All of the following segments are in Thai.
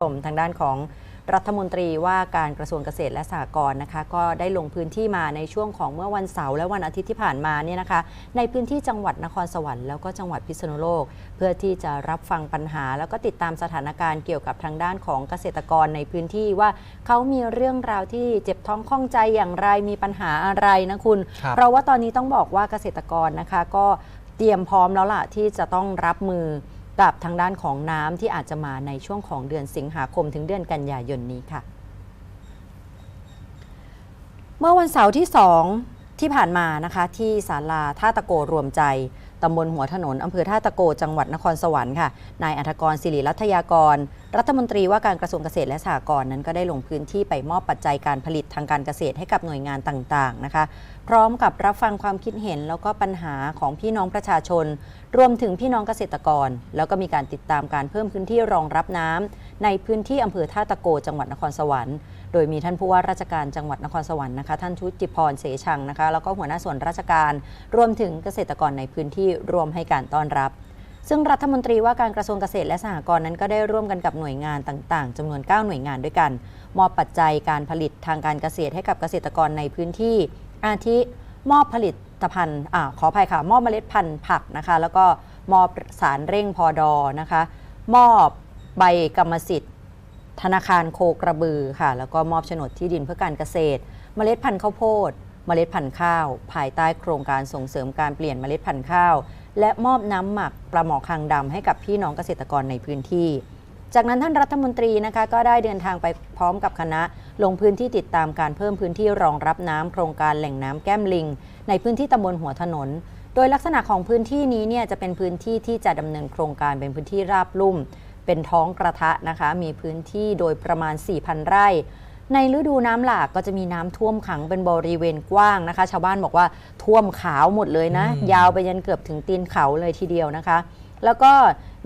ชมทางด้านของรัฐมนตรีว่าการกระทรวงเกษตรและสหกรณ์นะคะก็ได้ลงพื้นที่มาในช่วงของเมื่อวันเสาร์และวันอาทิตย์ที่ผ่านมาเนี่ยนะคะ ในพื้นที่จังหวัดนครสวรรค์แล้วก็จังหวัดพิษณุโลก เพื่อที่จะรับฟังปัญหา แล้วก็ติดตามสถานการณ์เกี่ยวกับทางด้านของเกษตรกรในพื้นที่ว่าเขามีเรื่องราวที่เจ็บท้องข้องใจอย่างไรมีปัญหาอะไรนะคุณคเพราะว่าตอนนี้ต้องบอกว่าเกษตรกรนะคะ ก็เตรียมพร้อมแล้วล่ะที่จะต้องรับมือ กับทางด้านของน้ำที่อาจจะมาในช่วงของเดือนสิงหาคมถึงเดือนกันยายนนี้ค่ะ เมื่อวันเสาร์ที่ 2 ที่ผ่านมานะคะ ที่ศาลาท่าตะโกรวมใจตำบลหัวถนนอำเภอท่าตะโก จังหวัดนครสวรรค์ค่ะ นายอัธกรศิริรัตยากร รัฐมนตรีว่าการกระทรวงเกษตรและสหกรณ์นั้นก็ได้ลงพื้นที่ไปมอบปัจจัยการผลิตทางการเกษตรให้กับหน่วยงานต่างๆนะคะ พร้อมกับรับฟังความคิดเห็นแล้วก็ปัญหาของพี่น้องประชาชน รวมถึงพี่น้องเกษตรกร แล้วก็มีการติดตามการเพิ่มพื้นที่รองรับน้ำในพื้นที่อำเภอท่าตะโก จังหวัดนครสวรรค์โดยมีท่านผู้ว่าราชการจังหวัดนครสวรรค์นะคะท่านชุติพรเสชังนะคะแล้วก็หัวหน้าส่วนราชการ รวมถึงเกษตรกรในพื้นที่รวมให้การต้อนรับ ซึ่งรัฐมนตรีว่าการกระทรวงเกษตรและสหกรณ์นั้นก็ได้ร่วมกันกับหน่วยงานต่างๆจำนวน 9 หน่วยงานด้วยกัน มอบปัจจัยการผลิตทางการเกษตรให้กับเกษตรกรในพื้นที่ อาทิมอบผลิตภัณฑ์อขออภัยค่ะ มอบเมล็ดพันธุ์ผักนะคะ แล้วก็มอบสารเร่งพอดอนะคะ มอบใบกรรมสิทธิ์ ธนาคารโคกระบือค่ะ แล้วก็มอบโฉนดที่ดินเพื่อการเกษตร เมล็ดพันธุ์ข้าวโพด เมล็ดพันธุ์ข้าว ภายใต้โครงการส่งเสริมการเปลี่ยนเมล็ดพันธุ์ข้าว และมอบน้ำหมักปลาหมอคางดำให้กับพี่น้องเกษตรกรในพื้นที่ จากนั้นท่านรัฐมนตรีนะคะก็ได้เดินทางไปพร้อมกับคณะ ลงพื้นที่ติดตามการเพิ่มพื้นที่รองรับน้ำโครงการแหล่งน้ำแก้มลิง ในพื้นที่ตำบลหัวถนนโดยลักษณะของพื้นที่นี้เนี่ยจะเป็นพื้นที่ที่จะดำเนินโครงการเป็นพื้นที่ราบลุ่ม เป็นท้องกระทะนะคะ มีพื้นที่โดยประมาณ 4,000 ไร่ ในฤดูน้ำหลากก็จะมีน้ำท่วมขังเป็นบริเวณกว้างนะคะ ชาวบ้านบอกว่าท่วมขาวหมดเลยนะอืมยาวไปยันเกือบถึงตีนเขาเลยทีเดียวนะคะ แล้วก็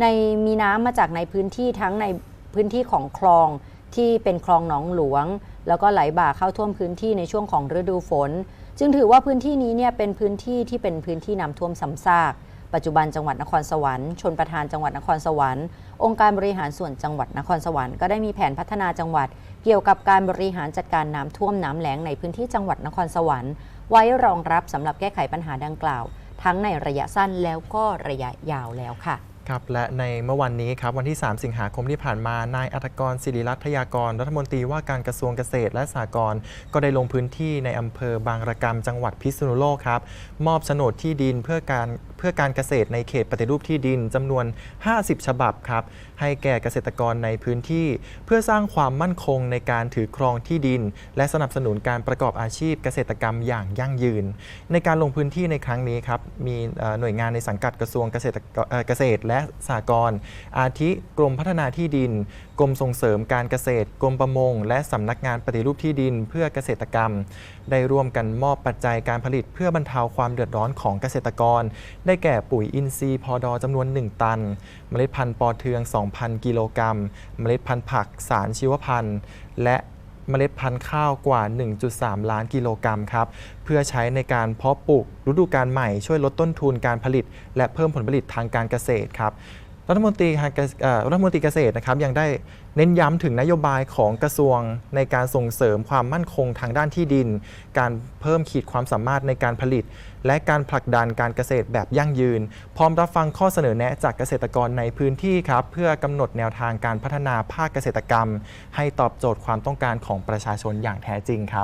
ในมีน้ำมาจากในพื้นที่ทั้งในพื้นที่ของคลองที่เป็นคลองหนองหลวง แล้วก็ไหลบ่าเข้าท่วมพื้นที่ในช่วงของฤดูฝน จึงถือว่าพื้นที่นี้เนี่ยเป็นพื้นที่ที่เป็นพื้นที่น้ำท่วมซ้ำซาก ปัจจุบันจังหวัดนครสวรรค์ชนประธานจังหวัดนครสวรรค์องค์การบริหารส่วนจังหวัดนครสวรรค์ก็ได้มีแผนพัฒนาจังหวัด เกี่ยวกับการบริหารจัดการน้ำท่วมน้ำแล้งในพื้นที่จังหวัดนครสวรรค์ ไว้รองรับสำหรับแก้ไขปัญหาดังกล่าว ทั้งในระยะสั้นแล้วก็ระยะยาวแล้วค่ะครับและในเมื่อวันนี้ครับวันที่ 3 สิงหาคมที่ผ่านมานายอัธกรศิริรัตยากร รัฐมนตรีว่าการกระทรวงเกษตรและสหกรณ์ก็ได้ลงพื้นที่ในอำเภอบางระกำจังหวัดพิษณุโลกครับมอบโฉนดที่ดินเพื่อการ พื่อการเกษตรในเขตปฏิรูปที่ดินจำนวน 50 ฉบับครับ ให้แก่เกษตรกรในพื้นที่ เพื่อสร้างความมั่นคงในการถือครองที่ดิน และสนับสนุนการประกอบอาชีพเกษตรกรรมอย่างยั่งยืน ในการลงพื้นที่ในครั้งนี้ครับ มีหน่วยงานในสังกัดกระทรวงเกษตรเกษตรและสหกรณ์อาทิกรมพัฒนาที่ดิน กรมส่งเสริมการเกษตร กรมประมง และสำนักงานปฏิรูปที่ดิน เพื่อเกษตรกรรม ได้ร่วมกันมอบปัจจัยการผลิตเพื่อบรรเทาความเดือดร้อนของเกษตรกรไได้แก่ปุ๋ยอินทรีย์พอดอจำนวน 1 ตัน เมล็ดพันธุ์ปอเทือง 2,000 กิโลกรัม เมล็ดพันธุ์ผักสารชีวพันธุ์และเมล็ดพันธุ์ข้าวกว่า 1.3 ล้านกิโลกรัมครับ เพื่อใช้ในการเพาะปลูกฤดูกาลใหม่ช่วยลดต้นทุนการผลิต และเพิ่มผลผลิตทางการเกษตรครับ รัฐมนตรีรัฐมนตรีเกษตรนะครับยังได้เน้นย้ำถึงนโยบายของกระทรวงในการส่งเสริมความมั่นคงทางด้านที่ดิน การเพิ่มขีดความสามารถในการผลิต และการผลักดันการเกษตรแบบยั่งยืน พร้อมรับฟังข้อเสนอแนะจากเกษตรกรในพื้นที่ครับเพื่อกำหนดแนวทางการพัฒนาภาคเกษตรกรรม ให้ตอบโจทย์ความต้องการของประชาชนอย่างแท้จริงครับ